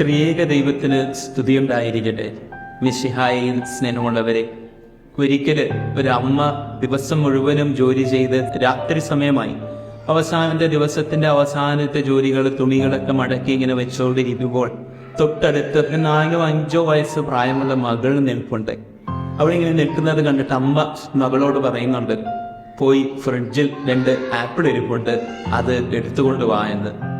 ത്രിയേക ദൈവത്തിന് സ്തുതിയുണ്ടായിരിക്കട്ടെ. മിശിഹായിൽ സ്നേഹമുള്ളവരെ ഒരിക്കൽ ഒരു അമ്മ ദിവസം മുഴുവനും ജോലി ചെയ്ത് രാത്രി സമയമായി അവസാനത്തെ ദിവസത്തിന്റെ അവസാനത്തെ ജോലികൾ തുണികളൊക്കെ മടക്കി ഇങ്ങനെ വെച്ചുകൊണ്ടിരിക്കുമ്പോൾ തൊട്ടടുത്ത് നാലോ അഞ്ചോ വയസ്സ് പ്രായമുള്ള മകൾ നിൽപ്പുണ്ട്. അവളിങ്ങനെ നിൽക്കുന്നത് കണ്ടിട്ട് അമ്മ മകളോട് പറയുന്നുണ്ട് പോയി ഫ്രിഡ്ജിൽ രണ്ട് ആപ്പിൾ ഇരിപ്പുണ്ട് അത് എടുത്തുകൊണ്ട് വാ എന്ന്.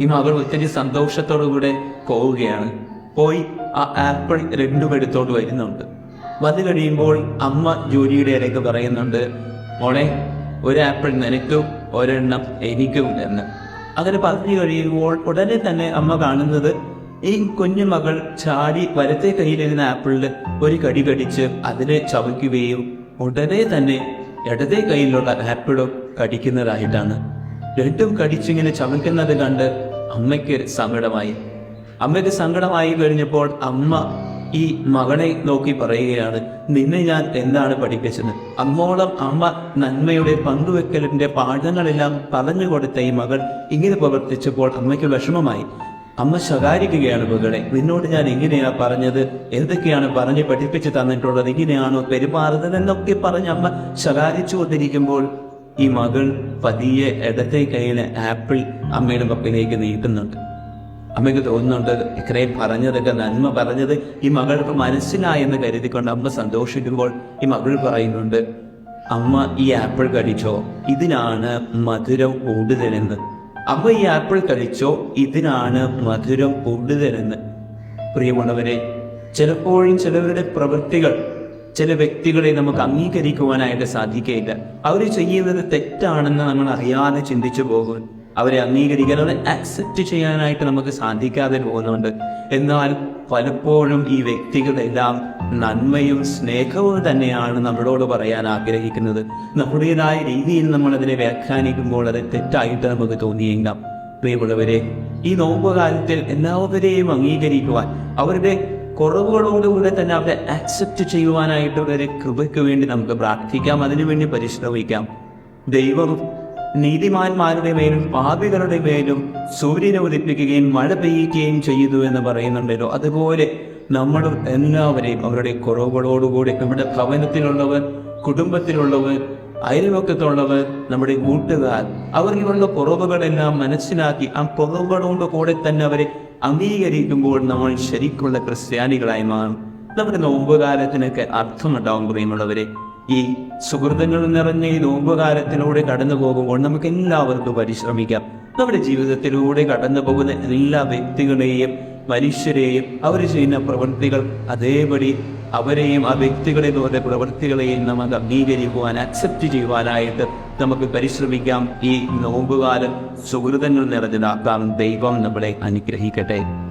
ഈ മകൾ ഒത്തിരി സന്തോഷത്തോടു കൂടെ പോവുകയാണ്. പോയി ആ ആപ്പിൾ രണ്ടും എടുത്തോണ്ട് വരുന്നുണ്ട്. വന്നു കഴിയുമ്പോൾ അമ്മ ജോലിയുടെ ഇടയ്ക്ക് പറയുന്നുണ്ട് മോളെ ഒരു ആപ്പിൾ നിനക്കും ഒരെണ്ണം എനിക്കും എന്ന് അങ്ങനെ പറഞ്ഞു കഴിയുമ്പോൾ ഉടനെ തന്നെ അമ്മ കാണുന്നത് ഈ കുഞ്ഞു മകൾ ചാടി വലത്തെ കയ്യിലിരുന്ന ആപ്പിളിൽ ഒരു കടി കടിച്ച് അതിനെ ചവയ്ക്കുകയും ഉടനെ തന്നെ ഇടതേ കയ്യിലുള്ള ആപ്പിളും കടിക്കുന്നതായിട്ടാണ്. രണ്ടും കടിച്ചിങ്ങനെ ചവയ്ക്കുന്നത് കണ്ട് അമ്മയ്ക്ക് സങ്കടമായി. അമ്മയ്ക്ക് സങ്കടമായി കഴിഞ്ഞപ്പോൾ അമ്മ ഈ മകനെ നോക്കി പറയുകയാണ് നിന്നെ ഞാൻ എന്താണ് പഠിപ്പിച്ചത്? അമ്മോളം അമ്മ നന്മയുടെ പങ്കുവെക്കലിന്റെ പാഠങ്ങളെല്ലാം പറഞ്ഞു കൊടുത്ത ഈ മകൾ ഇങ്ങനെ പ്രവർത്തിച്ചപ്പോൾ അമ്മയ്ക്ക് വിഷമമായി. അമ്മ ശകാരിക്കുകയാണ് മകളെ നിന്നോട് ഞാൻ ഇങ്ങനെയാ പറഞ്ഞത്? എന്തൊക്കെയാണ് പറഞ്ഞ് പഠിപ്പിച്ച് തന്നിട്ടുള്ളത്? ഇങ്ങനെയാണോ പെരുമാറുന്നത് എന്നൊക്കെ പറഞ്ഞ് അമ്മ ശകാരിച്ചു കൊണ്ടിരിക്കുമ്പോൾ ഈ മകൾ പതിയെ ഇടത്തെ കയ്യിലെ ആപ്പിൾ അമ്മയുടെ പക്കലേക്ക് നീട്ടുന്നുണ്ട്. അമ്മയ്ക്ക് തോന്നുന്നുണ്ട് ഇത്രയും പറഞ്ഞതൊക്കെ നന്മ പറഞ്ഞത് ഈ മകൾക്ക് മനസ്സിലായെന്ന് കരുതിക്കൊണ്ട് അമ്മ സന്തോഷിക്കുമ്പോൾ ഈ മകൾ പറയുന്നുണ്ട് അമ്മ ഈ ആപ്പിൾ കടിച്ചോ? ഇതിനാണ് മധുരം കൂടുതലെന്ന്. അമ്മ ഈ ആപ്പിൾ കഴിച്ചോ ഇതിനാണ് മധുരം കൂടുതലെന്ന്. പ്രിയമുള്ളവരെ ചിലപ്പോഴും ചിലവരുടെ പ്രവൃത്തികൾ ചില വ്യക്തികളെ നമുക്ക് അംഗീകരിക്കുവാനായിട്ട് സാധിക്കുകയില്ല അവർ ചെയ്യുന്നത് തെറ്റാണെന്ന് നമ്മൾ അറിയാതെ ചിന്തിച്ചു പോകും അവരെ അംഗീകരിക്കാൻ അവരെ ആക്സെപ്റ്റ് ചെയ്യാനായിട്ട് നമുക്ക് സാധിക്കാതെ പോകുന്നുണ്ട്. എന്നാൽ പലപ്പോഴും ഈ വ്യക്തികളെല്ലാം നന്മയും സ്നേഹവും തന്നെയാണ് നമ്മളോട് പറയാൻ ആഗ്രഹിക്കുന്നത്. നമ്മുടേതായ രീതിയിൽ നമ്മൾ അതിനെ വ്യാഖ്യാനിക്കുമ്പോൾ അത് തെറ്റായിട്ട് നമുക്ക് തോന്നിയേക്കാം. പ്രിയമുള്ളവരെ ഈ നോമ്പുകാലത്തിൽ എല്ലാവരെയും അംഗീകരിക്കുവാൻ അവരുടെ കുറവുകളോടുകൂടെ തന്നെ അവരെ ആക്സെപ്റ്റ് ചെയ്യുവാനായിട്ടുള്ള ഒരു കൃപയ്ക്ക് വേണ്ടി നമുക്ക് പ്രാർത്ഥിക്കാം. അതിനുവേണ്ടി പരിശ്രമിക്കാം. ദൈവം നീതിമാന്മാരുടെ മേലും പാപികളുടെ മേലും സൂര്യനെ ഉദിപ്പിക്കുകയും മഴ പെയ്യുകയും ചെയ്തു എന്ന് പറയുന്നുണ്ടല്ലോ. അതുപോലെ നമ്മളും എല്ലാവരെയും അവരുടെ കുറവുകളോടുകൂടി നമ്മുടെ ഭവനത്തിലുള്ളവർ കുടുംബത്തിലുള്ളവർ അയൽവക്കത്തുള്ളവർ നമ്മുടെ കൂട്ടുകാർ അവർക്കുള്ള കുറവുകളെല്ലാം മനസ്സിലാക്കി ആ കുറവുകളോട് കൂടെ തന്നെ അവരെ അംഗീകരിക്കുമ്പോൾ നമ്മൾ ശരിക്കുള്ള ക്രിസ്ത്യാനികളായി മാറും. നമ്മുടെ നോമ്പുകാലത്തിനൊക്കെ അർത്ഥമുണ്ടാവും പ്രിയമുള്ളവരെ. ഈ സുഹൃത്തുക്കൾ നിറഞ്ഞ ഈ നോമ്പുകാലത്തിലൂടെ കടന്നു പോകുമ്പോൾ നമുക്ക് എല്ലാവർക്കും പരിശ്രമിക്കാം. നമ്മുടെ ജീവിതത്തിലൂടെ കടന്നു പോകുന്ന എല്ലാ വ്യക്തികളെയും മനുഷ്യരെയും അവർ ചെയ്യുന്ന പ്രവൃത്തികൾ അതേപടി അവരെയും ആ വ്യക്തികളെയും അവരുടെ പ്രവൃത്തികളെയും നമുക്ക് അംഗീകരിക്കുവാൻ അക്സെപ്റ്റ് ചെയ്യുവാനായിട്ട് നമുക്ക് പരിശ്രമിക്കാം. ഈ നോമ്പുകാലം സുഹൃതങ്ങൾ നിറഞ്ഞതാക്കാം ദൈവം നമ്മളെ അനുഗ്രഹിക്കട്ടെ.